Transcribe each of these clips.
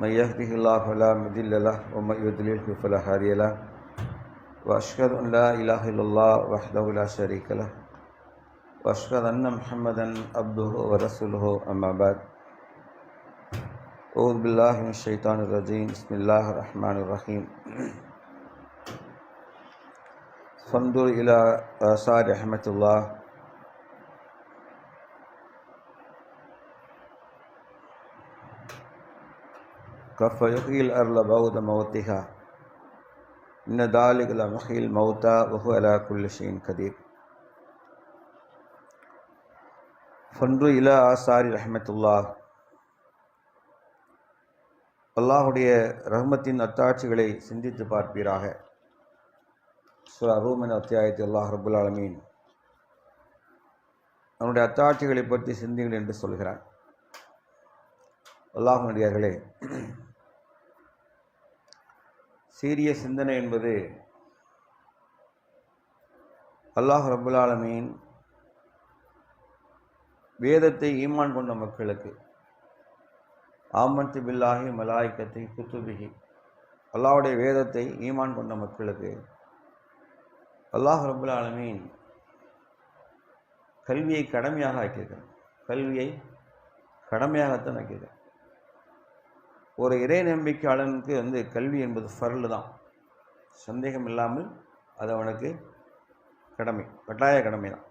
من يهده الله فلا مضل له ومن يضلله فلا هادي له. وأشهد أن لا إله إلا الله وحده لا شريك له. وأشهد أن محمدا عبده ورسوله أما بعد. أعوذ بالله من الشيطان الرجيم. بسم الله الرحمن الرحيم. فانظر إلى آثار رحمة الله. كف يحيي الارض بعد موتها ان ذلك لمحيي الموتى وهو على كل شيء قدير ஃபன்று இலா ஆசாரி ரஹமத்துல்லா அல்லாஹுடைய ரஹ்மத்தின் அத்தாட்சிகளை சிந்தித்து பார்ப்பீராக சுரா ரூமன் அத்தியாயத்தில் அல்லாஹ் ரபுல் ஆலமீன் அவனுடைய அத்தாட்சிகளை பற்றி சிந்திங்கள் என்று சொல்கிறான் அல்லாஹனுடையர்களே சீரிய சிந்தனை என்பது அல்லாஹ் ரபுல்லாலமீன் வேதத்தை ஈமான் கொண்ட மக்களுக்கு ஆமத்து பில்லாஹி மலாய்க்கத்தை குத்துபிகி அல்லாஹுடைய வேதத்தை ஈமான் கொண்ட மக்களுக்கு அல்லாஹ் ரபுல் ஆலமீன் கல்வியை கடமையாக ஆக்கியிருக்கிறான். கல்வியை கடமையாகத்தான் ஆக்கியிருக்கிறான். ஒரு இறை நம்பிக்கையாளனுக்கு வந்து கல்வி என்பது ஃபரல் தான். சந்தேகம் இல்லாமல் அது அவனுக்கு கடமை கட்டாய கடமை தான்.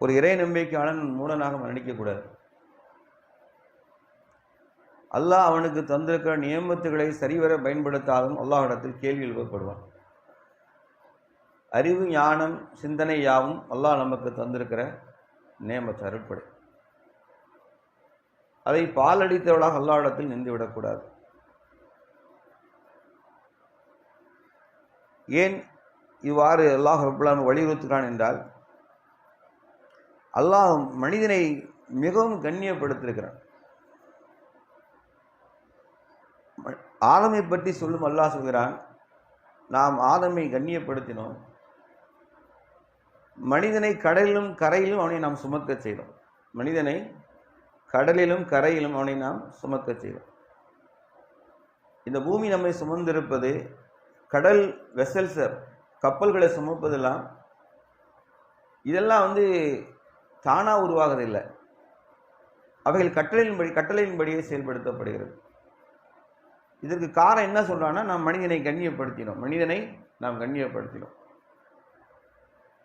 ஒரு இறை நம்பிக்கையாளன் மூடனாக மரணிக்கக்கூடாது அல்லாஹ் அவனுக்கு தந்திருக்கிற நியமத்துகளை சரிவர பயன்படுத்தாலும் அல்லாஹிடத்தில் கேள்வி எழுப்பப்படுவான். அறிவு ஞானம் சிந்தனை யாவும் அல்லாஹ் நமக்கு தந்திருக்கிற நியமத்தை அருட்படை. அதை பாலடித்தவளாக அல்லாஹிடத்தில் நின்றுவிடக்கூடாது ஏன் இவ்வாறு அல்லாஹ் ரபுல்லான் வலியுறுத்துகிறான் என்றால் அல்லாஹ் மனிதனை மிகவும் கண்ணியப்படுத்திருக்கிறான். ஆதமை பற்றி சொல்லும் அல்லாஹ் சொல்கிறான் நாம் ஆதமை கண்ணியப்படுத்தினோம் மனிதனை கடலிலும் கரையிலும் அவனை நாம் சுமக்க செய்தோம். மனிதனை கடலிலும் கரையிலும் அவனை நாம் சுமக்க செய்வோம். இந்த பூமி நம்மை சுமந்திருப்பது கடல் வெசல்சர் கப்பல்களை சுமப்பதெல்லாம் இதெல்லாம் வந்து தானாக உருவாகிறதில்லை. அவைகள் கட்டளையின்படி கட்டளையின்படியே செயல்படுத்தப்படுகிறது. இதற்கு காரணம் என்ன சொல்கிறான்னா நாம் மனிதனை கண்ணியப்படுத்தினோம். மனிதனை நாம் கண்ணியப்படுத்தினோம்.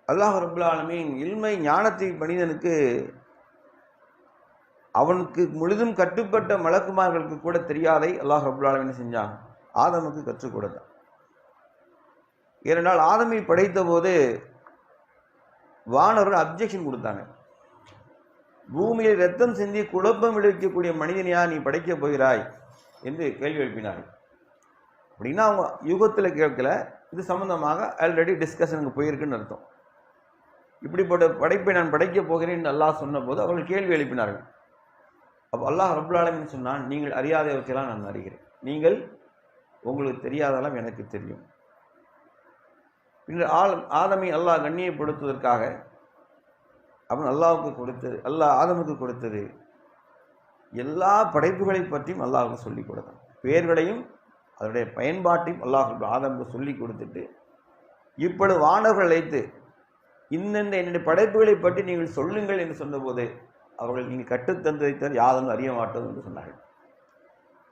அல்லாஹ் ரபுல்லாலமீன் இல்மை ஞானத்தை மனிதனுக்கு அவனுக்கு முழுதும் கட்டுப்பட்ட மலக்குமார்களுக்கு கூட தெரியாதை அல்லாஹ் ரபுல்லாலமின் செஞ்சான்? ஆதமுக்கு கற்றுக் கொடுத்தான். ஏனென்றால் ஆதமை படைத்த போது வானவர் அப்ஜெக்ஷன் கொடுத்தாங்க. பூமியில் ரத்தம் சிந்தி குழப்பம் விளைவிக்கக்கூடிய மனிதனையா நீ படைக்கப் போகிறாய் என்று கேள்வி எழுப்பினார்கள். அப்படின்னா அவங்க யுகத்தில் கேட்கல. இது சம்பந்தமாக ஆல்ரெடி டிஸ்கஷனுக்கு போயிருக்குன்னு அர்த்தம். இப்படிப்பட்ட படைப்பை நான் படைக்கப் போகிறேன் அல்லாஹ் சொன்னபோது அவர்கள் கேள்வி எழுப்பினார்கள். அப்போ அல்லாஹ் ரபுல்லாலமின்னு சொன்னால் நீங்கள் அறியாதவற்றையெல்லாம் நான் அறிகிறேன். நீங்கள் உங்களுக்கு தெரியாதெல்லாம் எனக்கு தெரியும். பின்னர் ஆல் ஆதமை அல்லாஹ் கண்ணியப்படுத்துவதற்காக அவன் அல்லாவுக்கு கொடுத்தது அல்லாஹ் ஆதமுக்கு கொடுத்தது. எல்லா படைப்புகளை பற்றியும் அல்லாஹுக்கு சொல்லிக் கொடுத்தான். பெயர்களையும் அதனுடைய பயன்பாட்டையும் அல்லாஹ் ஆதமுக்கு சொல்லி கொடுத்துட்டு இப்பொழுது வானவர்கள் அழைத்து இந்தந்த என்னுடைய படைப்புகளை பற்றி நீங்கள் சொல்லுங்கள் என்று சொன்னபோது அவர்கள் நீங்கள் கட்டுத்தந்ததை தவிர யாரும் அறிய மாட்டோம் என்று சொன்னார்கள்.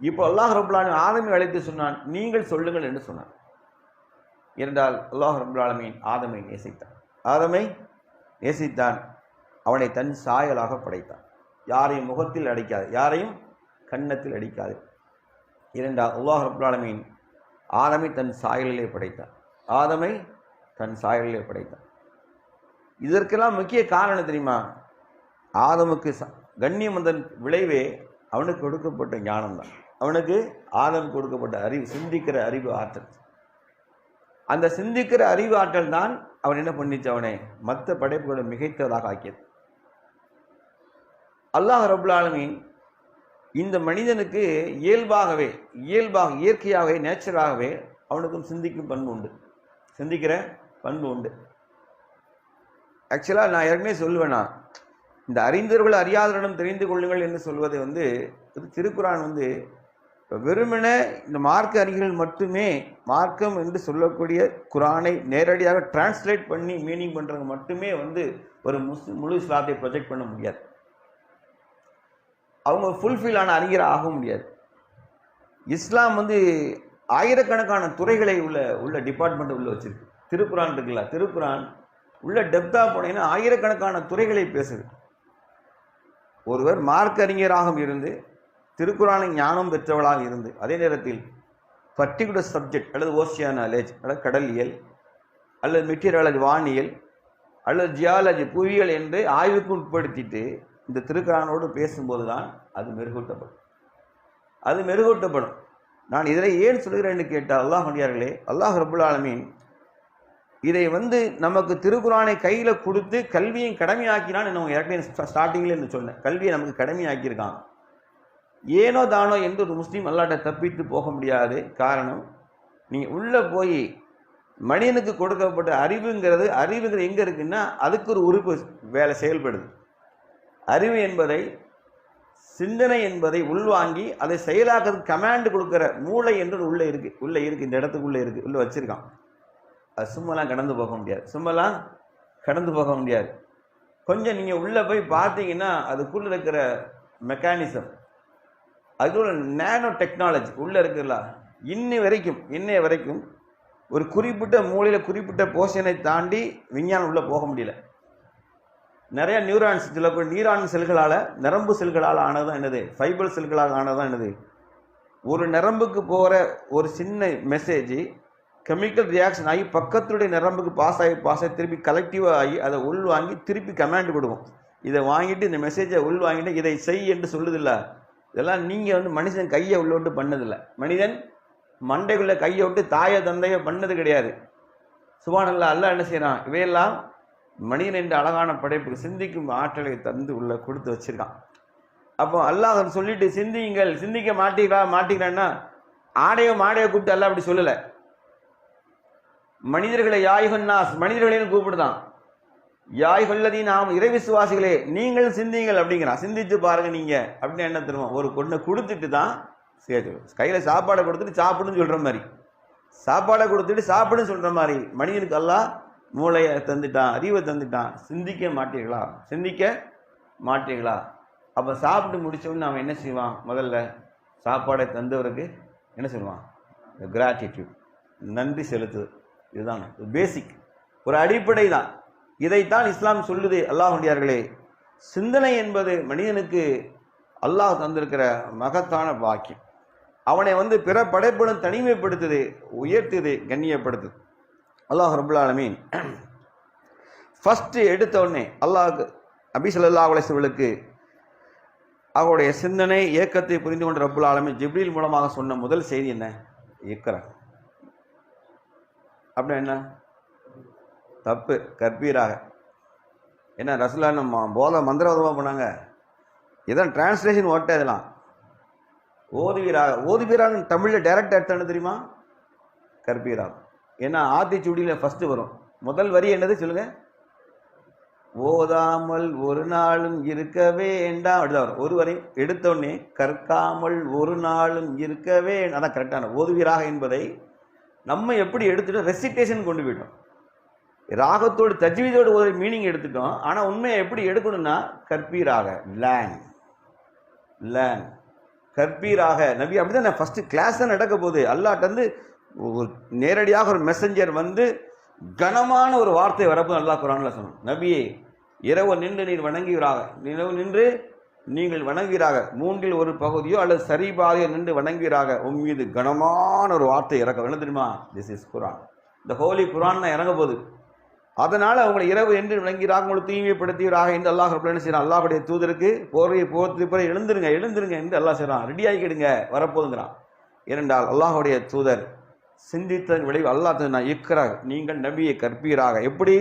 இப்போ அல்லாஹ் ரபுல்லாலின் ஆதமை அழைத்து சொன்னான் நீங்கள் சொல்லுங்கள் என்று சொன்னான். இருந்தால் அல்லாஹ் ரபுல்லாலமின் ஆதமை நேசித்தான். ஆதமை நேசித்தான். அவனை தன் சாயலாக படைத்தான். யாரையும் முகத்தில் அடிக்காது யாரையும் கன்னத்தில் அடிக்காது. இரண்டால் அல்லாஹ் ரபுல்லாலமின் ஆதமை தன் சாயலிலே படைத்தான். ஆதமை தன் சாயலிலே படைத்தான். இதற்கெல்லாம் முக்கிய காரணம் தெரியுமா? ஆதமுக்கு ச கண்ணியம் வந்த விளைவே அவனுக்கு கொடுக்கப்பட்ட ஞானம் தான் அவனுக்கு ஆதம் கொடுக்கப்பட்ட அறிவு சிந்திக்கிற அறிவு ஆற்றல். அந்த சிந்திக்கிற அறிவு ஆற்றல் தான் அவன் என்ன பண்ணிச்சு? அவனை மற்ற படைப்புகளை மிகைத்ததாக ஆக்கியது. அல்லாஹ் ரபுல் இந்த மனிதனுக்கு இயல்பாகவே இயல்பாக இயற்கையாகவே நேச்சராகவே அவனுக்கும் சிந்திக்கும் பண்பு உண்டு. சிந்திக்கிற பண்பு உண்டு. ஆக்சுவலாக நான் ஏற்கனவே சொல்லுவேனா இந்த அறிந்தவர்கள் அறியாதவரிடம் தெரிந்து கொள்ளுங்கள் என்று சொல்வதை வந்து இது திருக்குறான் வந்து வெறுமனே இந்த மார்க்க அறிஞர்கள் மட்டுமே மார்க்கம் என்று சொல்லக்கூடிய குரானை நேரடியாக டிரான்ஸ்லேட் பண்ணி மீனிங் பண்ணுறவங்க மட்டுமே வந்து ஒரு முஸ்லிம் முழு இஸ்லாத்தை ப்ரொஜெக்ட் பண்ண முடியாது. அவங்க ஃபுல்ஃபில் ஆன அறிஞர் ஆக முடியாது. இஸ்லாம் வந்து ஆயிரக்கணக்கான துறைகளை உள்ள உள்ள டிபார்ட்மெண்ட் உள்ள வச்சிருக்கு. திருக்குறான் இருக்குல்ல திருக்குறான் உள்ள டெப்த்தாக போனீங்கன்னா ஆயிரக்கணக்கான துறைகளை பேசுது. ஒருவர் மார்க்க இருந்து திருக்குறானை ஞானம் பெற்றவளாக இருந்து அதே நேரத்தில் பர்டிகுலர் சப்ஜெக்ட் அல்லது ஓசியா நாலேஜ் அல்லது கடலியல் அல்லது மெட்டீரியல் வானியல் அல்லது ஜியாலஜி புவியியல் என்று ஆய்வுக்கு உட்படுத்திட்டு இந்த திருக்குறானோடு பேசும்போது தான் அது மெருகூட்டப்படும். அது மெருகூட்டப்படும். நான் இதில் ஏன் சொல்கிறேன்னு கேட்டால் அல்லாஹ் மணியார்களே அல்லாஹ் ரபுல் ஆலமீன் இதை வந்து நமக்கு திருக்குறானை கையில் கொடுத்து கல்வியும் கடமையாக்கினான்னு நம்ம ஏற்கனவே ஸ்டார்டிங்கில் இருந்து சொன்னேன். கல்வியை நமக்கு கடமையாக்கியிருக்கான். ஏனோ தானோ என்று ஒரு முஸ்லீம் அல்லாட்ட தப்பித்து போக முடியாது. காரணம் நீங்கள் உள்ளே போய் மனிதனுக்கு கொடுக்கப்பட்ட அறிவுங்கிறது அறிவுங்கிறது எங்கே இருக்குன்னா அதுக்கு ஒரு உறுப்பு வேலை செயல்படுது. அறிவு என்பதை சிந்தனை என்பதை உள்வாங்கி அதை செயலாக்கிறதுக்கு கமாண்ட் கொடுக்குற மூளை என்று உள்ளே இருக்கு உள்ளே இருக்கு இந்த இடத்துக்குள்ளே இருக்குது உள்ளே வச்சிருக்கான். அது சும்மாலாம் கடந்து போக முடியாது. சும்மாலாம் கடந்து போக முடியாது. கொஞ்சம் நீங்கள் உள்ளே போய் பார்த்தீங்கன்னா அதுக்குள்ளே இருக்கிற மெக்கானிசம் அதுக்குள்ள நேனோ டெக்னாலஜி உள்ளே இருக்குல்ல இன்னி வரைக்கும் இன்னைய வரைக்கும் ஒரு குறிப்பிட்ட மூலையில் குறிப்பிட்ட போர்ஷனை தாண்டி விஞ்ஞானம் உள்ளே போக முடியல. நிறையா நியூரான்ஸ் சில நியூரான் செல்களால் நரம்பு செல்களால் ஆனதுதான் என்னது? ஃபைபர் செல்களால் ஆனதுதான் என்னது? ஒரு நரம்புக்கு போகிற ஒரு சின்ன மெசேஜ் கெமிக்கல் ரியாக்ஷன் ஆகி பக்கத்துடைய நரம்புக்கு பாஸ் ஆகி பாஸ் ஆகி திருப்பி கலெக்டிவாக ஆகி அதை உள் வாங்கி திருப்பி கமாண்ட் கொடுக்கும். இதை வாங்கிட்டு இந்த மெசேஜை உள் வாங்கிட்டு இதை செய் என்று சொல்லுதில்ல? இதெல்லாம் நீங்கள் வந்து மனுஷன் கையை உள்ள விட்டு பண்ணதில்லை. மனிதன் மண்டைக்குள்ளே கையை விட்டு தாயை தந்தையை பண்ணது கிடையாது. சுபானல்லா அல்ல என்ன செய்கிறான் இவையெல்லாம் மனிதன் என்ற அழகான படைப்புக்கு சிந்திக்கும் ஆற்றலை தந்து உள்ள கொடுத்து வச்சுருக்கான். அப்போ அல்லாஹ் சொல்லிட்டு சிந்தியுங்கள். சிந்திக்க மாட்டீங்களா மாட்டீங்களான்னா ஆடையோ மாடையோ கூப்பிட்டு அல்லாஹ் அப்படி சொல்லலை. மனிதர்களை யாயுகன்னாஸ் மனிதர்களையும் கூப்பிடுதான். யாய் கொல்லதி நாம் இறை விசுவாசிகளே நீங்கள் சிந்திங்கள் அப்படிங்கிறான் சிந்திச்சு பாருங்க நீங்க. அப்படின்னு என்ன தருவோம் ஒரு பொண்ணை கொடுத்துட்டு தான் சேர்த்து கையில சாப்பாடை கொடுத்துட்டு சாப்பிடுன்னு சொல்ற மாதிரி. சாப்பாடை கொடுத்துட்டு சாப்பிடுன்னு சொல்ற மாதிரி. மனிதனுக்கு எல்லாம் மூளையை தந்துட்டான் அறிவை தந்துட்டான். சிந்திக்க மாட்டீர்களா? சிந்திக்க மாட்டீர்களா? அப்போ சாப்பிட்டு முடிச்சவொன்னு அவன் என்ன செய்வான்? முதல்ல சாப்பாடை தந்தவருக்கு என்ன சொல்லுவான்? கிராட்டிடியூட் நன்றி செலுத்து. இதுதான் பேசிக் ஒரு அடிப்படை தான். இதைத்தான் இஸ்லாம் சொல்லுது அல்லாஹுடையார்களே சிந்தனை என்பது மனிதனுக்கு அல்லாஹ் தந்திருக்கிற மகத்தான பாக்கியம். அவனை வந்து பிற படைப்புடன் தனிமைப்படுத்துது உயர்த்துது கண்ணியப்படுத்துது. அல்லாஹ் ரபுல்லாலமீன் ஃபஸ்ட்டு எடுத்த உடனே அல்லாஹ் அபி ஸல்லல்லாஹு அவருடைய சிந்தனை இயக்கத்தை புரிந்து கொண்ட ரபுல் ஆலமீன் ஜிப்ரீல் மூலமாக சொன்ன முதல் செய்தி என்ன? இக்கரா அப்படின்னா என்ன? தப்பு கற்பீராக. என்ன ரசுல்லா நம்ம போத மந்திரவாதமாக பண்ணாங்க இதான் டிரான்ஸ்லேஷன் ஓட்ட இதெல்லாம். ஓதுவீராக ஓதுவீராக தமிழில் டைரக்ட் எடுத்தானு தெரியுமா? கற்பீராக. ஏன்னா ஆத்திச்சூடியில் ஃபஸ்ட்டு வரும். முதல் வரி என்னது சொல்லுங்கள் ஓதாமல் ஒரு நாளும் இருக்க வேண்டாம். அப்படிதான் வரும். ஒரு வரி எடுத்தோடனே கற்காமல் ஒரு நாளும் இருக்கவே அதான் கரெக்டான ஓதுவீராக என்பதை நம்ம எப்படி எடுத்துட்டோம்? ரெசிட்டேஷன் கொண்டு போயிட்டோம். ராகத்தோடு தஜ்வீதோடு ஒரு மீனிங் எடுத்துட்டோம். ஆனால் உண்மையை எப்படி எடுக்கணும்னா கற்பீராக லேங் லேங் கற்பீராக. நபி அப்படிதான் ஃபஸ்ட்டு கிளாஸ் தான் நடக்க போகுது. அல்லாட்ட ஒரு நேரடியாக ஒரு மெசஞ்சர் வந்து கனமான ஒரு வார்த்தை வரப்போ நல்லா குரான்ல சொன்னோம் நபியே இரவு நின்று நீர் வணங்குவீராக. இரவு நின்று நீங்கள் வணங்குகிறாக மூன்றில் ஒரு பகுதியோ அல்லது சரிபாதையோ நின்று வணங்குகிறாக உன் மீது கனமான ஒரு வார்த்தை இறக்க வேணும் தெரியுமா? திஸ் இஸ் குரான் இந்த ஹோலி குரான் இறங்க போகுது. அதனால் அவங்களை இரவு என்று விளங்கிறாக உங்களை தூய்மைப்படுத்துகிறாக என்று அல்லாஹ் என்ன செய்யறான் அல்லாஹுடைய தூதருக்கு போர்வையை போர்த்து பிறகு எழுந்துருங்க எழுந்துருங்க என்று அல்லாஹ் செய்கிறான். ரெடி ஆகிக்கிடுங்க வரப்போதுங்கிறான் ஏனென்றால் அல்லாஹுடைய தூதர் சிந்தித்தன் விளைவு அல்லாஹ் நான் இக்ராக நீங்கள் நபியை கற்பீராக எப்படி?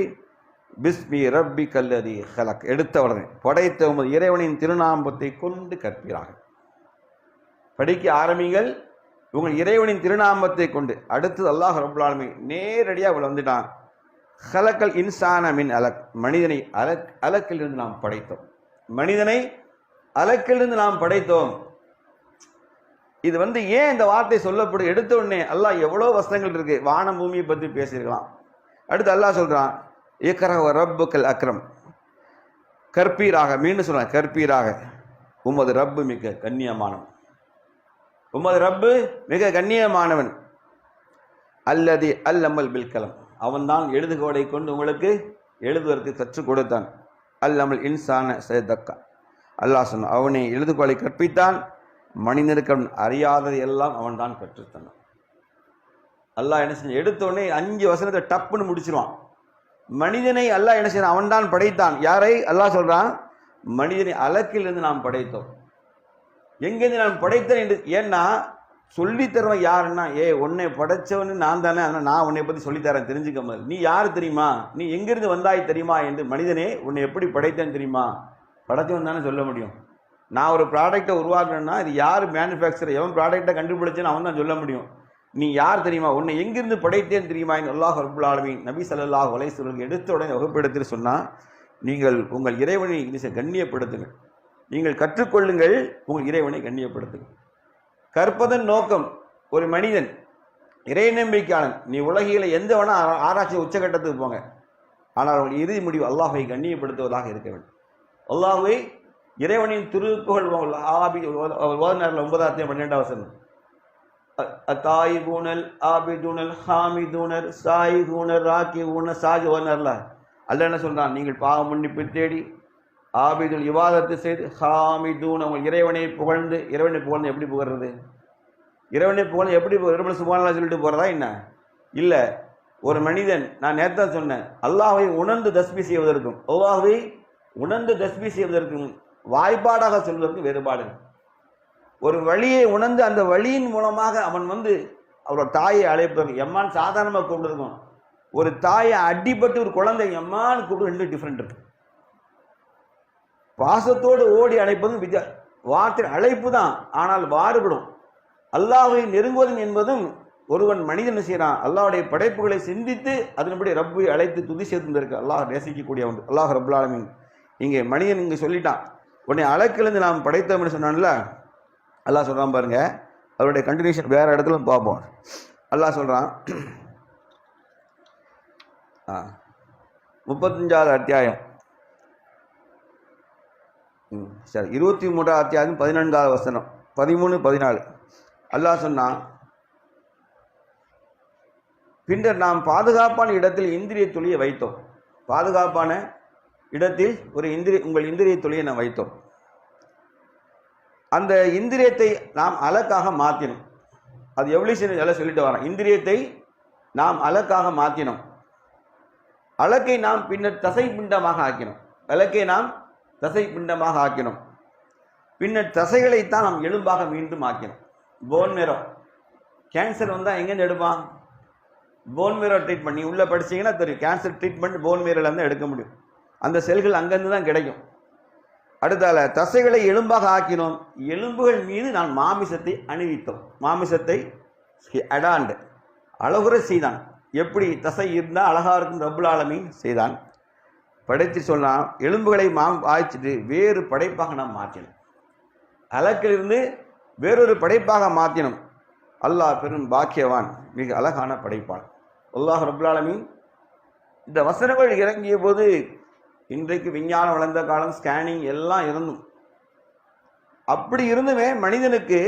பிஸ்மி ரப்பி கல்லதி ஹலக். எடுத்த உடனே படைத்த உமது இறைவனின் திருநாமத்தை கொண்டு கற்பீராக படிக்க ஆரம்பிங்கள் உங்கள் இறைவனின் திருநாமத்தை கொண்டு அடுத்தது அல்லாஹ் ரபுல்லாலுமே நேரடியாக அவள் வந்துட்டான். ஹலக்கல் இன்சான மின் அலக். மனிதனை அலக் அலக்கிலிருந்து நாம் படைத்தோம். மனிதனை அலக்கிலிருந்து நாம் படைத்தோம். இது வந்து ஏன் இந்த வார்த்தை சொல்லப்படும் எடுத்த உடனே அல்லாஹ் எவ்வளோ வசனங்கள் இருக்கு வானம் பூமியை பற்றி பேசியிருக்கலாம். அடுத்து அல்லாஹ் சொல்கிறான் ஏக்கரக ரப்புக்கல் அக்ரம். கற்பீராக மீண்டும் சொல்கிறேன் கற்பீராக. உமது ரப்பு மிக கண்ணியமானவன். உமது ரப்பு மிக கண்ணியமானவன். அல்லது அல்லமல் பில்கலம். அவன்தான் எழுதுகோலை கொண்டு உங்களுக்கு எழுதுவதற்கு கற்றுக் கொடுத்தான். அல்லமல் இன்சான சேதக்கா. அல்லாஹ் சொன்னான் அவனை எழுதுகோலை கற்பித்தான். மனிதனுக்கு அறியாததை எல்லாம் அவன் தான் கற்றுத்தந்தான் அல்லாஹ் என்ன செஞ்சு எடுத்தோடனே அஞ்சு வசனத்தை டப்புன்னு முடிச்சிருவான். மனிதனை அல்லாஹ் என்ன செய்யணும் அவன் தான் படைத்தான். யாரை? அல்லாஹ் சொல்றான் மனிதனை அலக்கிலிருந்து நாம் படைத்தோம். எங்கேருந்து நான் படைத்தேன் என்று ஏன்னா சொல்லித்தருவன் யாருன்னா ஏ உன்னை படைச்சவனு நான் தானே ஆனால் நான் உன்னை பற்றி சொல்லித்தரேன் தெரிஞ்சுக்க முதல்ல நீ யார் தெரியுமா? நீ எங்கிருந்து வந்தாய் தெரியுமா என்று மனிதனே உன்னை எப்படி படைத்தேன் தெரியுமா? படைச்சவன் தானே சொல்ல முடியும். நான் ஒரு ப்ராடக்டை உருவாக்கணும்னா இது யார் மேனுஃபேக்சர் எவன் ப்ராடக்டை கண்டுபிடிச்சேன்னு அவன் தான் சொல்ல முடியும். நீ யார் தெரியுமா? உன்னை எங்கிருந்து படைத்தேன் தெரியுமா? என் அல்லாஹ் அபுல் ஆலமின் நபி சல்லாஹ் அலைஹி எடுத்த உடனே வகுப்பிடத்தில் சொன்னால் நீங்கள் உங்கள் இறைவனை கண்ணியப்படுத்துங்கள். நீங்கள் கற்றுக்கொள்ளுங்கள் உங்கள் இறைவனை கண்ணியப்படுத்துங்கள். கற்பதன் நோக்கம் ஒரு மனிதன் இறை நம்பிக்கையாளன். நீ உலகில எந்த வேணா ஆராய்ச்சி உச்சகட்டத்துக்கு போங்க. ஆனால் அவர்கள் இறுதி முடிவு அல்லாஹை கண்ணியப்படுத்துவதாக இருக்க வேண்டும். அல்லாஹை இறைவனின் துருப்புகள் ஆபி ஒரு ஓதனாரில் ஒன்பதாயிரத்தி பன்னெண்டாம் வசனம் அத்தாய் பூனல் ஆபி தூணல் ஹாமி தூணர் ராக்கி ஊனர் சாஜி அல்ல என்ன சொல்கிறான் நீங்கள் பாவ மன்னிப்பு தேடி ஆபிதுல் விவாதத்தை செய்து ஹாமிதூன் அவங்க இறைவனை புகழ்ந்து இறைவனை புகழ்ந்து எப்படி புகழ்றது இறைவனை புகழ்ந்து எப்படி இறைவனை சுபானலா சொல்லிட்டு போகிறதா என்ன? இல்லை ஒரு மனிதன் நான் நேரத்தை சொன்னேன் அல்லாஹை உணர்ந்து தஸ்பி செய்வதற்கும் அல்லாஹை உணர்ந்து தஸ்பி செய்வதற்கும் வாய்ப்பாடாக சொல்வதற்கும் வேறுபாடு ஒரு வழியை உணர்ந்து அந்த வழியின் மூலமாக அவன் வந்து அவரோட தாயை அழைப்பாங்க. எம்மான் சாதாரணமாக கூப்பிட்டுருக்கோம். ஒரு தாயை அடிபட்டு ஒரு குழந்தை எம்மான்னு கூப்பிட்டு ரெண்டு டிஃப்ரெண்ட் இருக்கு. பாசத்தோடு ஓடி அழைப்பதும் வித்தியா வார்த்தை அழைப்பு தான். ஆனால் மாறுபடும். அல்லாஹ்வை நெருங்குவதும் என்பதும் ஒருவன் மனிதன் செய்கிறான் அல்லாவுடைய படைப்புகளை சிந்தித்து அதன்படி ரப்பை அழைத்து துதி சேர்த்துருக்கு அல்லாஹ் நேசிக்கக்கூடிய ஒன்று அல்லாஹ் ரப்புல் இங்கே மனிதன் இங்கே சொல்லிட்டான். உன்னை அலக்கிலிருந்து நாம் படைத்தோம்னு சொன்னான்ல? அல்லாஹ் சொல்கிறான் பாருங்கள் அவருடைய கண்டினியூஷன் வேறு இடத்துல பார்ப்போம். அல்லாஹ் சொல்கிறான் ஆ முப்பத்தஞ்சாவது அத்தியாயம். ம், சரி இருபத்தி மூன்றாவது அத்தியாயம் பதினான்காவது வசனம். பதிமூணு பதினாலு. அல்லாஹ் சொன்னான் பின்னர் நாம் பாதுகாப்பான இடத்தில் இந்திரிய துளியை வைத்தோம். பாதுகாப்பான இடத்தில் ஒரு இந்திரி உங்கள் இந்திரிய துளியை நாம் வைத்தோம். அந்த இந்திரியத்தை நாம் அலக்காக மாற்றினோம் அது எவ்வளோ எல்லாம் சொல்லிட்டு வரேன். இந்திரியத்தை நாம் அலக்காக மாற்றினோம் அலக்கை நாம் பின்னர் தசை பிண்டமாக ஆக்கினோம். அலக்கை நாம் தசை பிண்டமாக ஆக்கினோம். பின்னர் தசைகளைத்தான் நாம் எலும்பாக மீண்டும் ஆக்கினோம். போன் மேரோ கேன்சர் வந்தால் எங்கேருந்து எடுப்பான்? போன் மேரோ ட்ரீட்மெண்ட் நீ உள்ளே படிச்சீங்கன்னா தெரியும். கேன்சர் ட்ரீட்மெண்ட் போன் மேரோலேருந்து எடுக்க முடியும். அந்த செல்கள் அங்கேருந்து தான் கிடைக்கும். அடுத்தால தசைகளை எலும்பாக ஆக்கினோம். எலும்புகள் மீது நான் மாமிசத்தை அணிவித்தோம். மாமிசத்தை அடாண்டு. அழகுற செய்தான் எப்படி தசை இருந்தால் அழகாக இருக்கும் ரப்புல் செய்தான். படைத்து சொன்னான் எலும்புகளை மாம் ஆய்ச்சிட்டு வேறு படைப்பாக நாம் மாற்றினோம். அலக்கிலிருந்து வேறொரு படைப்பாக மாற்றினோம். அல்லாஹ் பெரும் பாக்கியவான் மிக அழகான படைப்பான். அல்லாஹ் ரப்புல் இந்த வசனங்கள் இறங்கிய போது இன்றைக்கு விஞ்ஞானம் வளர்ந்த காலம் ஸ்கேனிங் எல்லாம் இருந்தும். அப்படி இருந்துமே மனிதனுக்கு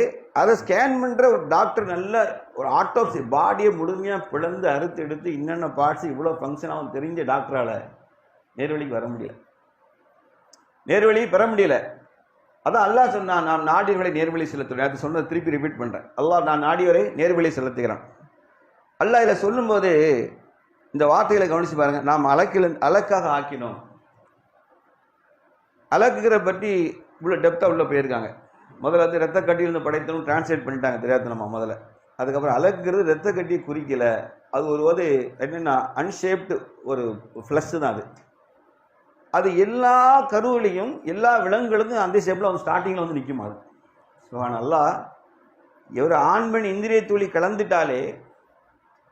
அதை ஸ்கேன் பண்ணுற ஒரு டாக்டர் நல்ல ஒரு ஆட்டோப்சி பாடியை முழுமையாக பிளந்து அறுத்து எடுத்து என்னென்ன பார்ட்ஸ் இவ்வளோ ஃபங்க்ஷன் ஆகும் தெரிஞ்ச டாக்டரால் நேர்வழிக்கு வர முடியல. நேர்வழி பெற முடியல. அதான் அல்லாஹ் சொன்னான் நான் நாடியவரை நேர்வழி செலுத்துகிறேன் அது சொன்னதை திருப்பி ரிப்பீட் பண்ணுறேன் அல்லாஹ் நான் நாடியவரை நேர்வழி செலுத்துகிறான். அல்லாஹ் இதில் சொல்லும்போது இந்த வார்த்தைகளை கவனித்து பாருங்கள் நாம் அலக்கில் அலக்காக ஆக்கினோம். அலக்குகிற பற்றி உள்ள டெப்த்தாக உள்ளே போயிருக்காங்க. முதல்ல வந்து ரத்த கட்டியிலிருந்து படைத்தனும் டிரான்ஸ்லேட் பண்ணிட்டாங்க தெரியாதனமா முதல்ல. அதுக்கப்புறம் அலக்குறது ரத்த கட்டியை குறிக்கல. அது ஒரு போது என்னென்னா அன்ஷேப்டு ஒரு ஃப்ளஷ் தான் அது. அது எல்லா கருவிலையும் எல்லா விலங்குகளுக்கும் அந்த ஷேப்பில் வந்து ஸ்டார்டிங்கில் வந்து நிற்கும் அது? ஸோ நல்லா ஒரு ஆண் பெண் இந்திரிய துளி கலந்துட்டாலே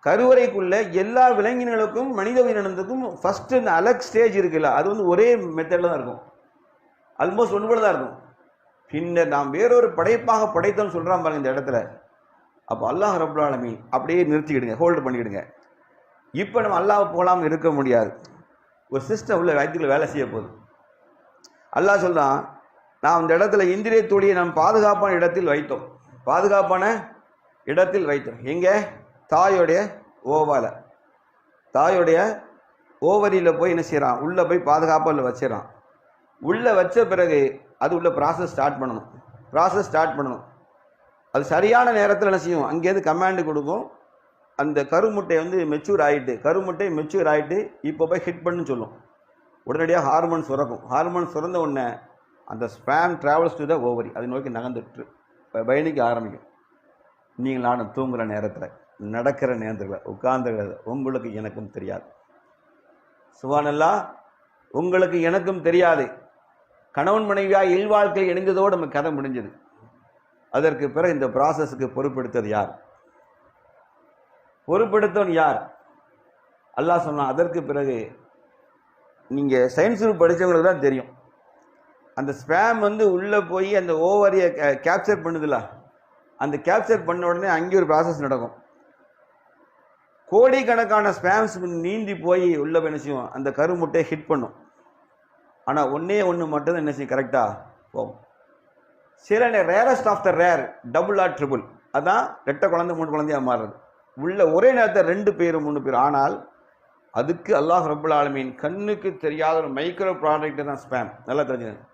கருவறைக்குள்ள எல்லா விலங்கினங்களுக்கும் மனித உயிரினத்துக்கும் ஃபஸ்ட்டு இந்த அலக் ஸ்டேஜ் இருக்குல்ல அது வந்து ஒரே மெத்தடில் தான் இருக்கும். ஆல்மோஸ்ட் ஒன்று போல தான் இருக்கும் பின்னர் நாம் வேறொரு படைப்பாக படைத்தோம்னு சொல்கிறான் பாருங்க இந்த இடத்துல. அப்போ அல்லாஹ் ரபுல்லாலமி அப்படியே நிறுத்திக்கிடுங்க ஹோல்டு பண்ணிக்கிடுங்க. இப்போ நம்ம அல்லாஹ் போகாமல் இருக்க முடியாது. ஒரு சிஸ்டம் உள்ள வயிற்றுக்குள்ள வேலை செய்ய போகுது அல்லாஹ் சொல்கிறான் நாம் இந்த இடத்துல இந்திரிய துளியை நாம் பாதுகாப்பான இடத்தில் வைத்தோம். பாதுகாப்பான இடத்தில் வைத்தோம். எங்கே? தாயோடைய ஓவால. தாயோடைய ஓவரியில் போய் என்ன செய்கிறான் உள்ளே போய் பாதுகாப்பாக வச்சிடறான் உள்ளே வச்ச பிறகு அது உள்ள ப்ராசஸ் ஸ்டார்ட் பண்ணணும். ப்ராசஸ் ஸ்டார்ட் பண்ணணும். அது சரியான நேரத்தில் என்ன செய்யும்? அங்கேருந்து கமாண்டு கொடுக்கும். அந்த கருமுட்டை வந்து மெச்சூர் ஆகிட்டு கருமுட்டை மெச்சூர் ஆகிட்டு இப்போ போய் ஹிட் பண்ணுன்னு சொல்லும். உடனடியாக ஹார்மோன் சுரக்கும். ஹார்மோன் சுரந்த உடனே அந்த sperm travels to the ovary அதை நோக்கி நகர்ந்துட்டு பயணிக்க ஆரம்பிக்கும். நீங்கள் நானும் தூங்குகிற நேரத்தில் நடக்கிற நேரத்தில் உட்கார்ந்த உங்களுக்கு எனக்கும் தெரியாது. சுவானல்லா உங்களுக்கு எனக்கும் தெரியாது. கணவன் மனைவியாக இல்வாழ்க்கை இணைந்ததோடு நம்ம கதை முடிஞ்சது. அதற்கு பிறகு இந்த ப்ராசஸுக்கு பொறுப்பெடுத்தது யார்? பொறுப்பெடுத்தவன் யார்? அல்லாஹ் சொன்னான் அதற்கு பிறகு நீங்கள் சயின்ஸ் குரூப் படித்தவங்களுக்கு தான் தெரியும். அந்த ஸ்பேம் வந்து உள்ளே போய் அந்த ஓவரியை கேப்சர் பண்ணுதுல அந்த கேப்சர் பண்ண உடனே அங்கே ஒரு ப்ராசஸ் நடக்கும். கோடிக்கணக்கான ஸ்பேம்ஸ் நீந்தி போய் உள்ள போய் என்ன செய்யும்? அந்த கருமுட்டையை ஹிட் பண்ணும். ஆனால் ஒன்றே ஒன்று மட்டும் என்ன செய்யும்? கரெக்டாக போகும் சில rarest of the rare double or triple அதான் ரெட்டை குழந்தை மூணு குழந்தையாக மாறுறது. உள்ள ஒரே நேரத்தில் ரெண்டு பேர் மூணு பேர் ஆனால் அதுக்கு அல்லாஹ் ரபுல் ஆலமீன் கண்ணுக்கு தெரியாத ஒரு மைக்ரோ ப்ராடக்ட் தான் ஸ்பேம் நல்லா தெரிஞ்சுங்க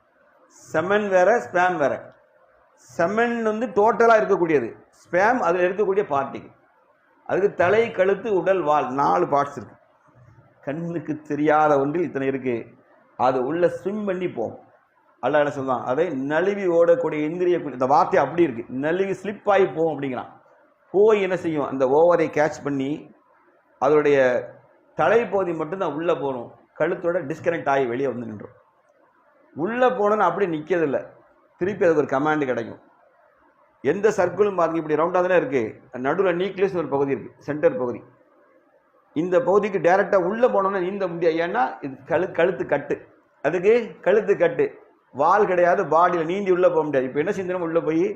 செமன் வேற ஸ்பேம் வேற. செமன் வந்து டோட்டலாக இருக்கக்கூடியது. ஸ்பேம் அதில் இருக்கக்கூடிய பார்ட்டிக்கு அதுக்கு தலை கழுத்து உடல் வால் நாலு பார்ட்ஸ் இருக்குது கண்ணுக்கு தெரியாத ஒன்றில் இத்தனை இருக்குது அது உள்ள ஸ்விம் பண்ணி போகும் அல்ல என்ன சொல்லுவான் அதை நழுவி ஓடக்கூடிய இந்திரிய இந்த வார்த்தை அப்படி இருக்கு. நழுவி ஸ்லிப் ஆகி போகும் அப்படிங்கிறான். போய் என்ன செய்யும்? அந்த ஓவரை கேட்ச் பண்ணி அதனுடைய தலைப்பகுதி மட்டும்தான் உள்ளே போகணும் கழுத்தோட டிஸ்கனெக்ட் ஆகி வெளியே வந்து நின்றோம். உள்ளே போனோன்னு அப்படியே நிற்கிறதில்ல திருப்பி அதுக்கு ஒரு கமாண்டு கிடைக்கும். எந்த சர்க்கிளும் பாருங்க இப்படி ரவுண்டாக தானே இருக்குது நடுவில் நியூக்ளியஸ் ஒரு பகுதி இருக்குது சென்டர் பகுதி. இந்த பகுதிக்கு டைரெக்டாக உள்ளே போனோம்னா நீந்த முடியாது ஏன்னா இது கழு கழுத்து கட்டு. அதுக்கு கழுத்து கட்டு. வால் கிடையாது பாடியில் நீந்தி உள்ளே போக முடியாது. இப்போ என்ன சிந்தனம் உள்ளே போய்?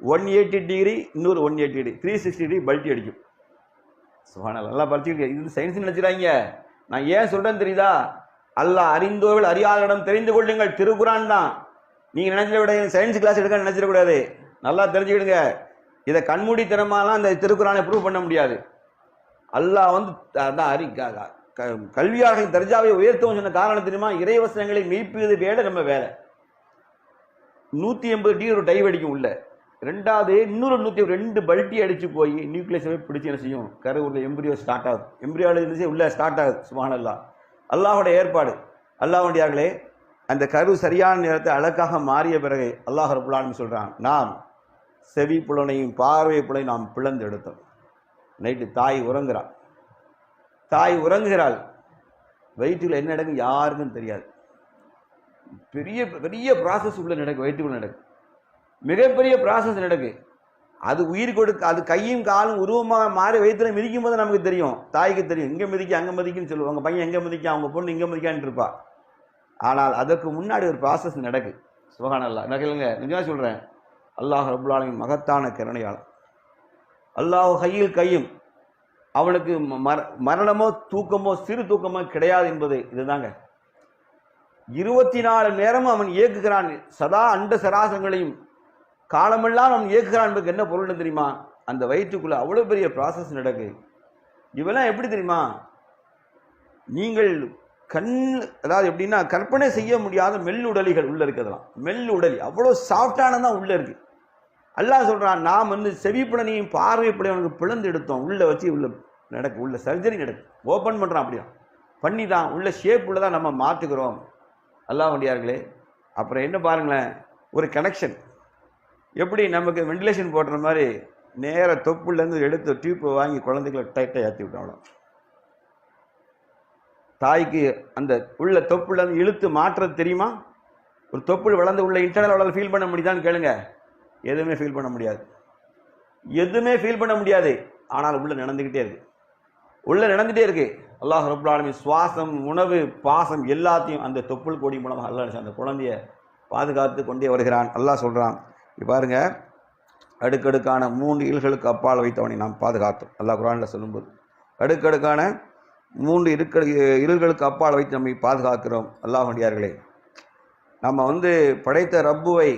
ஒன் எயிட்டி டிகிரி இன்னொரு one eighty degree three sixty degree பல்ட்டி அடிக்கும். சுபான நல்லா படிச்சுக்கிட்டு இது சயின்ஸ் நினச்சிடாங்க நான் ஏன் சொல்கிறேன்னு தெரியுதா? அல்லாஹ் அறிந்தோவில் அறியாதரிடம் தெரிந்து கொள்ளுங்கள். திருக்குறான் தான். நீங்கள் நினைச்சிட விட சயின்ஸ் கிளாஸ் எடுக்க நினச்சிடக்கூடாது நல்லா தெரிஞ்சுக்கிடுங்க. இதை கண்மூடித்தனமாலாம் அந்த திருக்குறானை ப்ரூவ் பண்ண முடியாது. அல்லாஹ் வந்து அதான் அறி க- க- கல்வியாளர்கள் தர்ஜாவை உயர்த்தவும் சொன்ன காரணம் தெரியுமா? இறைவசனங்களை மெய்ப்பது வேலை நம்ம வேலை. நூற்றி எண்பது டிகிரி ஒரு டைவ் அடிக்கும் உள்ள. ரெண்டாவது இன்னொரு நூற்றி ரெண்டு பல்ட்டி அடித்து போய் நியூக்ளியஸை பிடிச்சி என்ன செய்யும்? கரூரில் எம்பிரியோ ஸ்டார்ட் ஆகுது. எம்பிரியோவில் இருந்துச்சு உள்ளே ஸ்டார்ட் ஆகுது சுபானல்லா. அல்லாஹோட ஏற்பாடு. அல்லாஹுடையார்களே அந்த கரு சரியான நேரத்தை அழகாக மாறிய பிறகு அல்லாஹ் ரபுல்லான்னு சொல்கிறான் நாம் செவி புலனையும் பார்வை புலனையும் நாம் பிளந்து எடுத்தோம் நைட்டு தாய் உறங்குறாள் தாய் உறங்குகிறாள். வயிற்றுக்குள்ள என்ன நடக்கும் யாருக்கும் தெரியாது. பெரிய பெரிய ப்ராசஸ் உள்ள நடக்கு வயிற்றுக்குள்ள நடக்கு. மிகப்பெரிய ப்ராசஸ் நடக்கு. அது உயிர் கொடுக்க அது கையும் காலும் உருவமாக மாறி வயிற்றுல மிதிக்கும் போது நமக்கு தெரியும். தாய்க்கு தெரியும். இங்கே மிதிக்க அங்கே மிதிக்குன்னு சொல்லுவாங்க பையன் எங்கே மிதிக்க அவங்க பொண்ணு இங்கே மிதிக்கான்னு இருப்பா. ஆனால் அதற்கு முன்னாடி ஒரு ப்ராசஸ் நடக்கு. சுபகானல்லா. நகலுங்க நிஜமாக சொல்கிறேன் அல்லாஹ் ரபுல்லாலின் மகத்தான கருணையாளன். அல்லாஹ் கையில் கையும். அவனுக்கு மர மரணமோ தூக்கமோ சிறு தூக்கமோ கிடையாது என்பது இதுதாங்க. இருபத்தி நாலு நேரமும் அவன் இயக்குகிறான். சதா அண்ட சராசங்களையும் காலமெல்லாம் அவன் இயக்குகிறான் என்பதுக்கு என்ன பொருள்னு தெரியுமா? அந்த வயிற்றுக்குள்ளே அவ்வளோ பெரிய ப்ராசஸ் நடக்கு. இவெல்லாம் எப்படி தெரியுமா? நீங்கள் கண் அதாவது எப்படின்னா கற்பனை செய்ய முடியாத மெல்லுடலிகள் உள்ளே இருக்கிறதெல்லாம். மெல்லுடலி அவ்வளோ சாஃப்டானதான் உள்ளே இருக்குது அல்லாஹ் சொல்கிறான் நாம் வந்து செவிப்புடனையும் பார்வைப்புலனையும் அவனுக்கு பிளந்து எடுத்தோம். உள்ளே வச்சு உள்ள நடக்கும் உள்ள சர்ஜரி நடக்கு. ஓப்பன் பண்ணுறான் அப்படியா? பண்ணி தான் உள்ள ஷேப் உள்ளதான் நம்ம மாற்றுக்கிறோம் அல்லாஹ் வண்டியார்களே அப்புறம் என்ன பாருங்களேன் ஒரு கனெக்ஷன் எப்படி நமக்கு வெண்டிலேஷன் போடுற மாதிரி நேர தொப்புலேருந்து எடுத்து டியூப்பை வாங்கி குழந்தைகளை டைட்டாக ஏற்றி விட்டோம் தாய்க்கு அந்த உள்ள தொப்புலேருந்து இழுத்து மாற்றுறது தெரியுமா? ஒரு தொப்புள் வளர்ந்து உள்ள இன்டர்னல் அவ்வளோ ஃபீல் பண்ண முடியுதான்னு கேளுங்க. எதுவுமே ஃபீல் பண்ண முடியாது. எதுவுமே ஃபீல் பண்ண முடியாது. ஆனால் உள்ளே நடந்துக்கிட்டே இருக்குது உள்ளே நடந்துகிட்டே இருக்குது அல்லாஹ் ரபுல்லாலுமே சுவாசம் உணவு பாசம் எல்லாத்தையும் அந்த தொப்புள் கொடி மூலமாக அல்லாஹ் அந்த குழந்தைய பாதுகாத்து கொண்டே வருகிறான். அல்லாஹ் சொல்கிறான் பாருங்க அடுக்கடுக்கான மூன்று இல்களுக்கு அப்பால் வைத்தவனை நாம் பாதுகாத்தோம். அல்லாஹ் குரானில் சொல்லும்போது அடுக்கடுக்கான மூன்று இருக்க இருள்களுக்கு அப்பால் வைத்து நம்மை பாதுகாக்கிறோம். அல்லாஹ் வண்டியார்களே நம்ம வந்து படைத்த ரப்புவை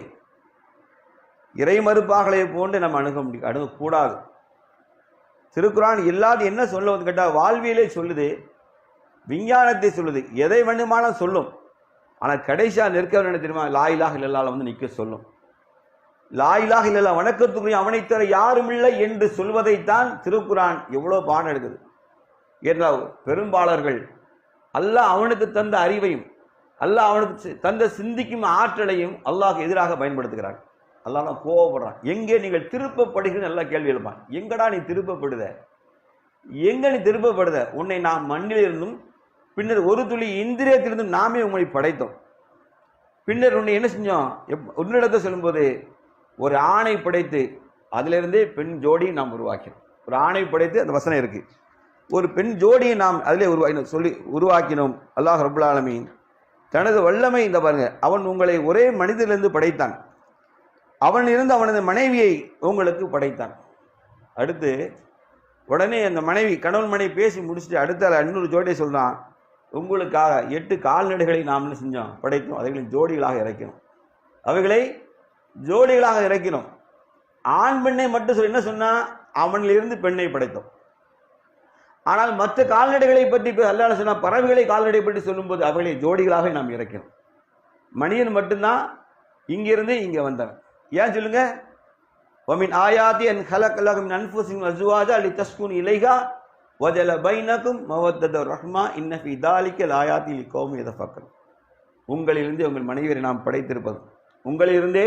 இறைமறுப்பாகலை போன்று நம்ம அணுக முடியும் அணுகக்கூடாது. திருக்குறான் எல்லாத்தையும் என்ன சொல்லுவது கேட்டால் வாழ்வியலே சொல்லுது விஞ்ஞானத்தை சொல்லுது எதை வேண்டுமானாலும் சொல்லும். ஆனால் கடைசியாக நிற்க என்ன தெரியுமா? லாயிலாக இல்லல்லால வந்து நிற்க சொல்லும். லாயிலாக இல்லல்லா வணக்கத்துக்குரிய அவனை தவிர யாரும் இல்லை என்று சொல்வதைத்தான் திருக்குறான் எவ்வளோ பாடம் எடுக்குது. என்றால் பெரும்பாளர்கள் அல்லாஹ் அவனுக்கு தந்த அறிவையும் அல்லாஹ் அவனுக்கு சி- தந்த சிந்திக்கும் ஆற்றலையும் அல்லாஹ் எதிராக பயன்படுத்துகிறார்கள் அல்லாஹ் நான் கோவப்படுறான். எங்கே நீங்கள் திருப்பப்படுகிறது நல்லா கேள்வி எழுப்பான். எங்கடா நீ திருப்பப்படுத? எங்க நீ திருப்பப்படுத? உன்னை நாம் மண்ணிலிருந்தும் பின்னர் ஒரு துளி இந்திரியத்திலிருந்தும் நாமே உங்களை படைத்தோம். பின்னர் உன்னை என்ன செஞ்சோம்? எப்- உன்னிடத்தை சொல்லும்போது ஒரு ஆணை படைத்து அதிலிருந்தே பெண் ஜோடி நாம் உருவாக்கினோம். ஒரு ஆணை படைத்து அந்த வசனம் இருக்குது ஒரு பெண் ஜோடியை நாம் அதிலே உருவாக்கினோம் சொல்லி உருவாக்கினோம். அல்லாஹ் ரபுல்லாலமீன் தனது வல்லமை இந்த பாருங்க. அவன் உங்களை ஒரே மனிதனிலிருந்து படைத்தான். அவன் இருந்து அவனது மனைவியை உங்களுக்கு படைத்தான். அடுத்து உடனே அந்த மனைவி கணவன் மனைவி பேசி முடிச்சுட்டு அடுத்த இன்னொரு ஜோடியை சொல்கிறான் உங்களுக்காக எட்டு கால்நடைகளை நாம் என்ன செஞ்சோம்? படைத்தோம். அவைகளின் ஜோடிகளாக இறக்கணும் அவைகளை ஜோடிகளாக இறக்கினோம் ஆண் பெண்ணை மட்டும் சொல்லி என்ன சொன்னால் அவனிலிருந்து பெண்ணை படைத்தோம். ஆனால் மற்ற கால்நடைகளை பற்றி இப்போ அல்லாஹ் சொன்னால் பறவைகளை கால்நடை பற்றி சொல்லும்போது அவைகளை ஜோடிகளாக நாம் இறக்கிறோம். மனிதன் மட்டும்தான் இங்கிருந்து இங்கே வந்தவன். ஏன் சொல்லுங்க? ஒமின் ஆயாதி என் ஹலக் அலகம் அன்புசிங் அசுவாஜா அலி தஸ்கூன் இலைகா வஜல பைனக்கும் மவத்தத ரஹ்மா இன்னஃபி தாலிக்கல் ஆயாத்தி லி கோமி எதஃபக்கன் உங்களிலிருந்தே உங்கள் மனைவியரை நாம் படைத்திருப்பதும் உங்களிலிருந்தே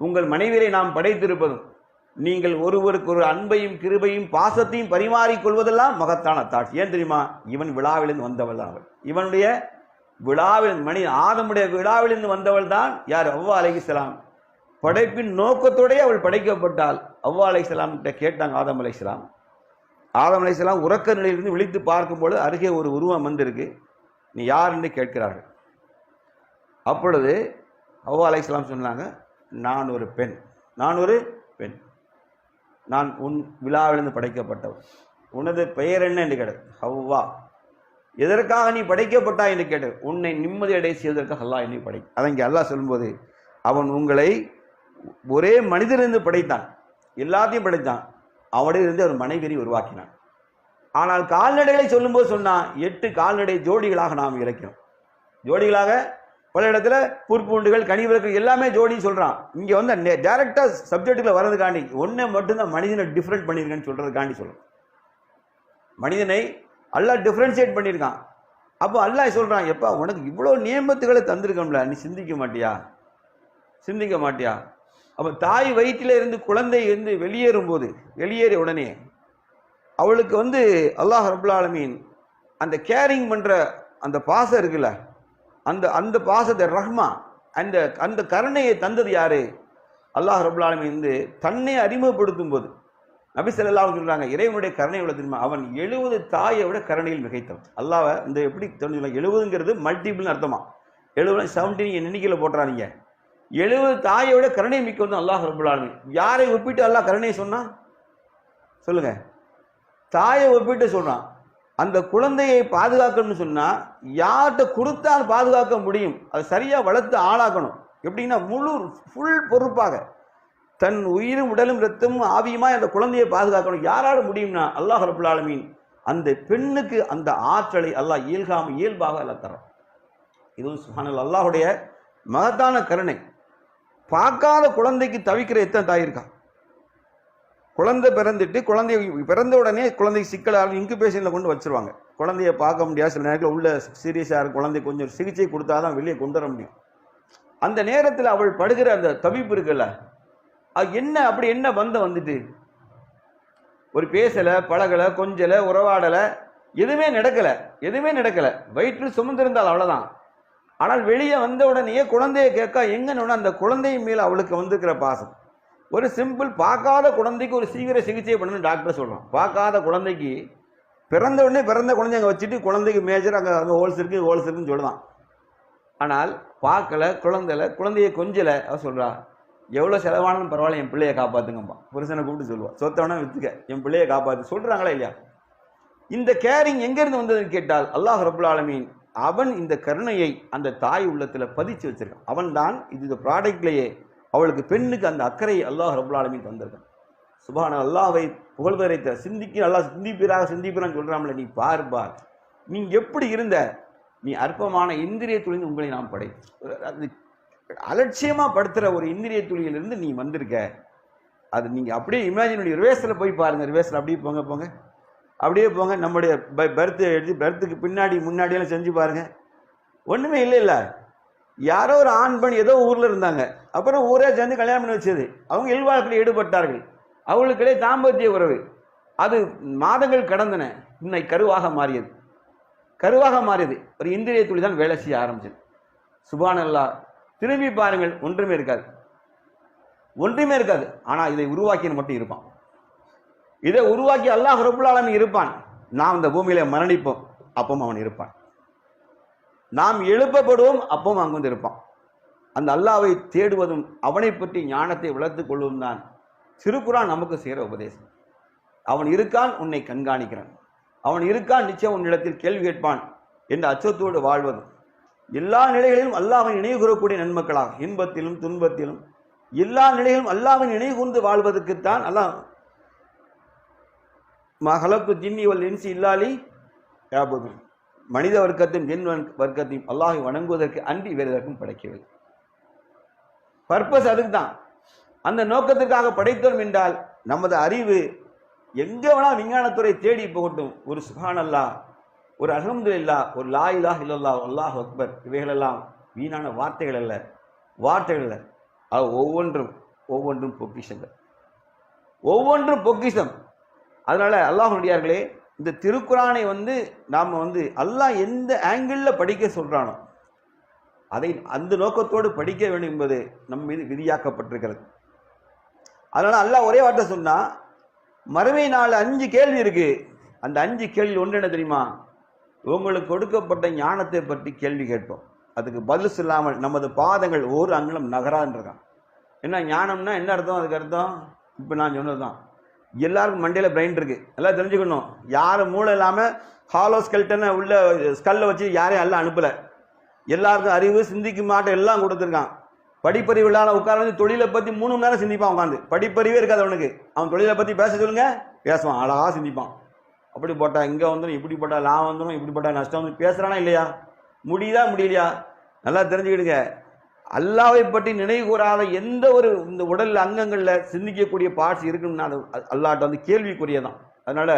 உங்கள் மனைவியரை நாம் படைத்திருப்பதும் நீங்கள் ஒருவருக்கு ஒரு அன்பையும் கிருபையும் பாசத்தையும் பரிமாறிக்கொள்வதெல்லாம் மகத்தான தாட்சி ஏன் தெரியுமா? இவன் விழாவிலிருந்து வந்தவள் தான் அவள். இவனுடைய விழாவில் மணி ஆதமுடைய விழாவிலிருந்து வந்தவள் தான் யார்? அவ்வா அலகிஸ்லாம் படைப்பின் நோக்கத்தோடே அவள் படைக்கப்பட்டால் அவ்வா அலைசலாம் கிட்ட கேட்டாங்க ஆதம் அலைசலாம் ஆதம் அலைசலாம் உறக்க நிலையிலிருந்து விழித்து பார்க்கும்போது அருகே ஒரு உருவம் வந்திருக்கு. நீ யார் என்று கேட்கிறார்கள். அப்பொழுது அவ்வா அலைசலாம் சொன்னாங்க நான் ஒரு பெண். நான் ஒரு பெண். நான் உன் விழாவிலிருந்து படைக்கப்பட்டவன். உனது பெயர் என்ன? என்று கேட்டது. ஹவ்வா. எதற்காக நீ படைக்கப்பட்டாய்? என்று கேட்டது. உன்னை நிம்மதி அடைய செய்வதற்காக அல்லா என்னை படை. அதை இங்கே அல்லாஹ் சொல்லும்போது அவன் உங்களை ஒரே மனிதனிருந்து படைத்தான். எல்லாத்தையும் படைத்தான். அவனிலிருந்து அவர் மனைவியை உருவாக்கினான். ஆனால் கால்நடைகளை சொல்லும்போது சொன்னான் எட்டு கால்நடை ஜோடிகளாக நாம் இறக்கிறோம். ஜோடிகளாக பல இடத்துல புற்பூண்டுகள் கனிவிறர்கள் எல்லாமே ஜோடி சொல்கிறான் இங்கே வந்து டேரெக்டாக சப்ஜெக்டுல வர்றதுக்காண்டி ஒன்றை மட்டும்தான் மனிதனை டிஃப்ரெண்ட் பண்ணியிருக்கேன்னு சொல்கிறதுக்காண்டி சொல்கிறோம் மனிதனை அல்லாஹ் டிஃப்ரென்ஷியேட் பண்ணியிருக்கான் அப்போ அல்லாஹ் சொல்கிறான் எப்பா உனக்கு இவ்வளோ நியமத்துகளை தந்திருக்கோம்ல நீ சிந்திக்க மாட்டியா? சிந்திக்க மாட்டியா? அப்போ தாய் வயிற்றில் இருந்து குழந்தை இருந்து வெளியேறும் போது வெளியேறிய உடனே அவளுக்கு வந்து அல்லாஹ் ரபுல்லாலமீன் அந்த கேரிங் பண்ணுற அந்த பாசம் இருக்குல்ல அந்த அந்த பாசத்தை ரஹ்மா அந்த அந்த கருணையை தந்தது யாரு? அல்லாஹ் ரபுல்லாலமீன் வந்து தன்னை அறிமுகப்படுத்தும் போது நபி ஸல்லல்லாஹு சொல்கிறாங்க இறைவனுடைய கருணை எவ்வளோ தெரியுமா அவன் எழுபது தாயை விட கருணையில் மிகைத்தவன். அல்லாவை இந்த எப்படி தெரிஞ்சுக்கலாம்? எழுபதுங்கிறது மல்டிபிள்னு அர்த்தமா? எழுபது செவன்டீன் எண்ணிக்கையில் போட்டுறாங்க எழுபது தாயை விட கருணை மிக்க வந்து அல்லாஹ் ரபுல்லாலுமே யாரை ஒப்பிட்டு அல்லாஹ் கருணையை சொன்னான் சொல்லுங்க. தாயை ஒப்பிட்டு சொன்னான் அந்த குழந்தையை பாதுகாக்கணும்னு சொன்னால் யார்கிட்ட கொடுத்தால் பாதுகாக்க முடியும். அதை சரியாக வளர்த்து ஆளாக்கணும். எப்படின்னா முழு ஃபுல் பொறுப்பாக. தன் உயிரும் உடலும் ரத்தமும் ஆவியுமா அந்த குழந்தையை பாதுகாக்கணும். யாரால முடியும்னா அல்லாஹ் ரபுல் ஆலமீன் அந்த பெண்ணுக்கு அந்த ஆற்றலை அல்லாஹ் இயல்காமல் இயல்பாக எல்லாம் தரும் இதுவும் சுஹானல் அல்லாஹுடைய மகத்தான கருணை. பார்க்காத குழந்தைக்கு தவிக்கிற எத்தனை தாய் இருக்கா? குழந்தை பிறந்துட்டு குழந்தை பிறந்த உடனே குழந்தை சிக்கலாக இன்குபேஷனில் கொண்டு வச்சிருவாங்க. குழந்தைய பார்க்க முடியாது. சில நேரத்தில் உள்ள சீரியஸாக இருக்கும். குழந்தை கொஞ்சம் சிகிச்சை கொடுத்தா தான் வெளியே கொண்டு வர முடியும். அந்த நேரத்தில் அவள் படுகிற அந்த தவிப்பு இருக்குல்ல அது என்ன அப்படி என்ன பந்தம் வந்துட்டு? ஒரு பேசலை பழகலை கொஞ்சலை உறவாடலை எதுவுமே நடக்கலை. எதுவுமே நடக்கலை. வயிற்று சுமந்திருந்தால் அவ்வளோதான் ஆனால் வெளியே வந்த உடனேயே குழந்தையை கேட்க எங்கன்னு அந்த குழந்தையின் மேலே அவளுக்கு வந்திருக்கிற பாசம். ஒரு சிம்பிள் பார்க்காத குழந்தைக்கு ஒரு சீக்கிர சிகிச்சை பண்ணணும்னு டாக்டர் சொல்கிறான் பார்க்காத குழந்தைக்கு பிறந்த உடனே பிறந்த குழந்தை அங்கே வச்சுட்டு குழந்தைக்கு மேஜர் அங்கே அங்கே ஹோல்ஸ் இருக்கு ஹோல்ஸ் இருக்குன்னு சொல்லலாம் ஆனால் பார்க்கல குழந்தைல குழந்தைய கொஞ்சலை அவ சொல்கிறா எவ்வளோ செலவானாலும் பரவாயில்ல என் பிள்ளையை காப்பாற்றுங்கம்மா புருஷனை கூப்பிட்டு சொல்லுவாள் சொத்தவனா விற்றுக்க என் பிள்ளையை காப்பாற்று சொல்கிறாங்களா இல்லையா? இந்த கேரிங் எங்கேருந்து வந்ததுன்னு கேட்டால் அல்லாஹ் ரபுல் ஆலமீன் அவன் இந்த கருணையை அந்த தாய் உள்ளத்தில் பதிச்சு வச்சிருக்கான். அவன் தான் இது இந்த ப்ராடக்ட்லேயே அவளுக்கு பெண்ணுக்கு அந்த அக்கறையை அல்லாஹ் ரபுல்லாலுமே தந்திருக்கான். சுபான அல்லாவை புகழ்வரை சிந்திக்க அல்லாஹ் சிந்திப்பீராக சிந்திப்பீரான்னு சொல்கிறாமல நீ பார் பார். நீ எப்படி இருந்த? நீ அற்பமான இந்திரிய துளிந்து உங்களை நாம் படை அது அலட்சியமாக படுத்துகிற ஒரு இந்திரிய துளியிலிருந்து நீ வந்திருக்க. அது நீங்கள் அப்படியே இமேஜினுடைய ரிவேஸில் போய் பாருங்கள் ரிவேஸில் அப்படியே போங்க போங்க. அப்படியே போங்க. நம்முடைய ப பர்த்து எடுத்து பர்த்துக்கு பின்னாடி முன்னாடியெல்லாம் செஞ்சு பாருங்கள் ஒன்றுமே இல்லை இல்லை யாரோ ஒரு ஆண் பெண் ஏதோ ஊரில் இருந்தாங்க. அப்புறம் ஊரே சேர்ந்து கல்யாணம் பண்ணி வச்சது. அவங்க இல்வாழ்க்கையில் ஈடுபட்டார்கள். அவங்களுக்கிடையே தாம்பத்திய உறவு. அது மாதங்கள் கடந்தன. இன்னை கருவாக மாறியது. கருவாக மாறியது. ஒரு இந்திரிய துளி தான் வேலை செய்ய ஆரம்பிச்சது. சுபானல்லா திரும்பி பாருங்கள். ஒன்றுமே இருக்காது. ஒன்றுமே இருக்காது. ஆனால் இதை உருவாக்கின்னு மட்டும் இருப்பான். இதை உருவாக்கி அல்லாஹ் ரபுல்லாலும் இருப்பான். நாம் இந்த பூமியில மரணிப்போம் அப்பவும் அவன் இருப்பான். நாம் எழுப்பப்படுவோம் அப்பவும் அங்கு வந்து இருப்பான். அந்த அல்லாவை தேடுவதும் அவனை பற்றி ஞானத்தை வளர்த்துக் கொள்வதும் தான் திருக்குறான் நமக்கு செய்கிற உபதேசம். அவன் இருக்கான் உன்னை கண்காணிக்கிறான். அவன் இருக்கான் நிச்சயம் உன்னிடத்தில் கேள்வி கேட்பான் என்ற அச்சத்தோடு வாழ்வது. எல்லா நிலைகளிலும் அல்லாவை நினைவு கூறக்கூடிய நன்மக்களாக இன்பத்திலும் துன்பத்திலும் எல்லா நிலையிலும் அல்லாவின் நினைவு கூர்ந்து வாழ்வதற்குத்தான் அல்லாஹ் மகளப்பு ஜின்னி வல் இன்சி இல்லாலி யாபதும் மனித வர்க்கத்தையும் ஜென் வர்க்கத்தையும் அல்லாஹை வணங்குவதற்கு அன்றி வேறு எதற்கும் படைக்கவில்லை. பர்பஸ் அதுக்கு தான் அந்த நோக்கத்திற்காக படைத்தோம் என்றால் நமது அறிவு எங்கே வேணா விஞ்ஞானத்துறை தேடி போகட்டும். ஒரு சுகான் அல்லா ஒரு அகமது இல்லா ஒரு லா இலாஹ் இல்லல்லா அல்லாஹ் அக்பர் இவைகளெல்லாம் வீணான வார்த்தைகள் அல்ல. வார்த்தைகள் அல்ல. அது ஒவ்வொன்றும் ஒவ்வொன்றும் பொக்கிஷங்கள். ஒவ்வொன்றும் பொக்கிஷம். அதனால் அல்லாஹுடையார்களே இந்த திருக்குறானை வந்து நாம் வந்து அல்லாஹ் எந்த ஆங்கிளில் படிக்க சொல்கிறானோ அதை அந்த நோக்கத்தோடு படிக்க வேண்டும் என்பது நம் மீது விதியாக்கப்பட்டிருக்கிறது. அதனால் அல்லாஹ் ஒரே வார்த்தை சொன்னால் மறுமை நாள் அஞ்சு கேள்வி இருக்குது அந்த அஞ்சு கேள்வி ஒன்று என்ன தெரியுமா? உங்களுக்கு கொடுக்கப்பட்ட ஞானத்தை பற்றி கேள்வி கேட்போம். அதுக்கு பதில் சொல்லாமல் நமது பாதங்கள் ஒரு அங்குலம் நகரான்றிருக்கான் என்ன ஞானம்னா என்ன அர்த்தம்? அதுக்கு அர்த்தம்? இப்போ நான் சொன்னது தான் எல்லாருக்கும் மண்டையில் பிரெயின் இருக்கு. எல்லாம் தெரிஞ்சுக்கணும். யாரும் மூளை இல்லாமல் ஹாலோ ஸ்கெல்டனை உள்ள ஸ்கல்ல வச்சு யாரையும் எல்லாம் அனுப்பலை. எல்லாருக்கும் அறிவு சிந்திக்கும் மாட்டம் எல்லாம் கொடுத்துருக்கான். படிப்பறிவு இல்லாத உட்கார வந்து தொழிலை பற்றி மூணு மணி நேரம் சிந்திப்பான் உட்காந்து படிப்பறிவே இருக்காது அவனுக்கு. அவன் தொழிலை பற்றி பேச சொல்லுங்க பேசுவான். அழகாக சிந்திப்பான். அப்படி போட்டா இங்கே வந்துடும் இப்படி போட்டால் லாபம் வந்துடும் இப்படி போட்டால் நஷ்டம் வந்து பேசுகிறானா இல்லையா? முடியுதா? முடியலையா? நல்லா தெரிஞ்சுக்கிடுங்க. அல்லாவை பற்றி நினைவு கூறாத எந்த ஒரு இந்த உடல் அங்கங்களில் சிந்திக்கக்கூடிய பார்ட்ஸ் இருக்குன்னு அது அல்லாட்ட வந்து கேள்விக்குரியதான். அதனால்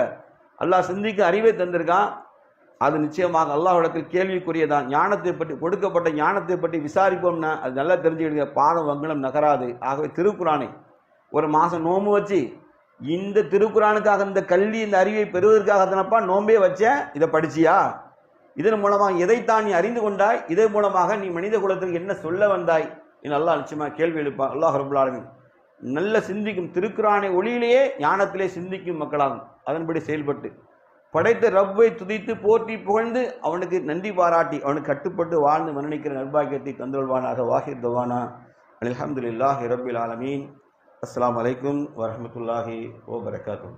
அல்லாஹ் சிந்திக்க அறிவை தந்திருக்கான். அது நிச்சயமாக அல்லாஹிடத்தில் கேள்விக்குரியதான். ஞானத்தை பற்றி கொடுக்கப்பட்ட ஞானத்தை பற்றி விசாரிப்போம்னா அது நல்லா தெரிஞ்சுக்கிடுங்க. பாதம் வங்கலம் நகராது. ஆகவே திருக்குறானை ஒரு மாதம் நோம்பு வச்சு இந்த திருக்குறானுக்காக இந்த கல்வி இந்த அறிவை பெறுவதற்காக தானப்பா நோம்பே வச்சேன் இதை படிச்சியா? இதன் மூலமாக எதைத்தான் நீ அறிந்து கொண்டாய்? இதன் மூலமாக நீ மனித குலத்திற்கு என்ன சொல்ல வந்தாய்? நல்லா நிச்சயமாக கேள்வி எழுப்பா அல்லாஹ் ரபுல் நல்ல சிந்திக்கும் திருக்குறானை ஒளியிலேயே ஞானத்திலே சிந்திக்கும் மக்களாகும். அதன்படி செயல்பட்டு படைத்த ரப்பை துதித்து போற்றி புகழ்ந்து அவனுக்கு நன்றி பாராட்டி அவனுக்கு கட்டுப்பட்டு வாழ்ந்து மரணிக்கிற நர்பாகியத்தை தந்துள்வானாக வாஹிர் தவானா. அல்ஹம்துலில்லாஹி ரபில் ஆலமீன். அஸ்ஸலாமு வரமத்துல்லாஹி ஓ வபரகாத்துஹு.